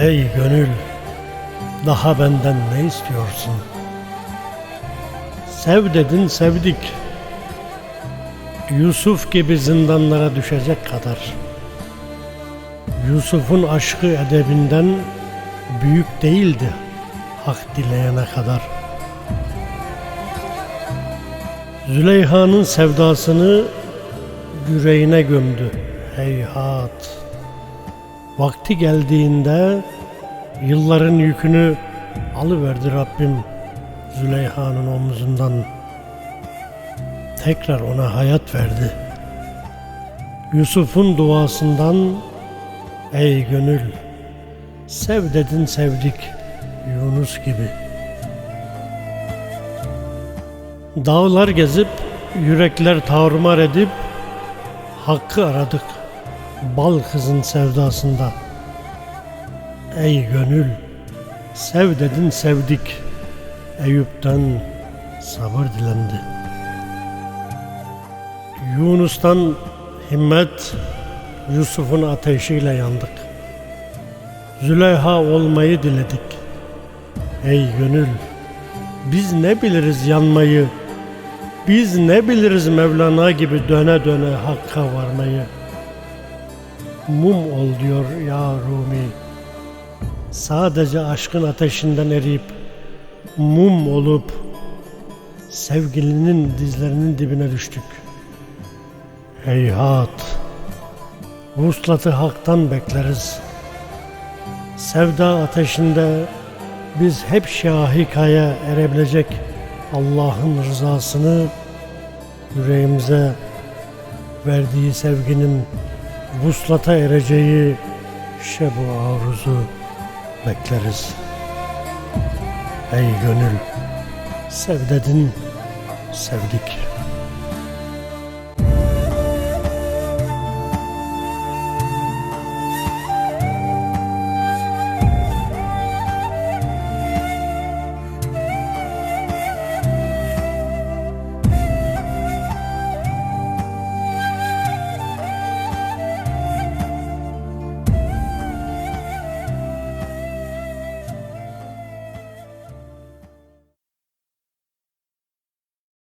Ey gönül, daha benden ne istiyorsun? Sev dedin sevdik. Yusuf gibi zindanlara düşecek kadar. Yusuf'un aşkı edebinden büyük değildi hak dileyene kadar. Züleyha'nın sevdasını yüreğine gömdü. Heyhat. Vakti geldiğinde yılların yükünü alıverdi Rabbim Züleyha'nın omuzundan. Tekrar ona hayat verdi. Yusuf'un duasından ey gönül sev dedin sevdik Yunus gibi. Dağlar gezip yürekler tarumar edip hakkı aradık bal kızın sevdasında. Ey gönül, sev dedin sevdik. Eyüp'ten sabır dilendi. Yunus'tan himmet, Yusuf'un ateşiyle yandık. Züleyha olmayı diledik. Ey gönül, biz ne biliriz yanmayı, biz ne biliriz Mevlana gibi döne döne hakka varmayı. Mum ol diyor ya Rumi. Sadece aşkın ateşinden eriyip mum olup sevgilinin dizlerinin dibine düştük. Heyhat, vuslatı haktan bekleriz. Sevda ateşinde biz hep şahikaya erebilecek Allah'ın rızasını yüreğimize verdiği sevginin vuslata ereceği şebu aruzu bekleriz. Ey gönül, sev dedin, sevdik.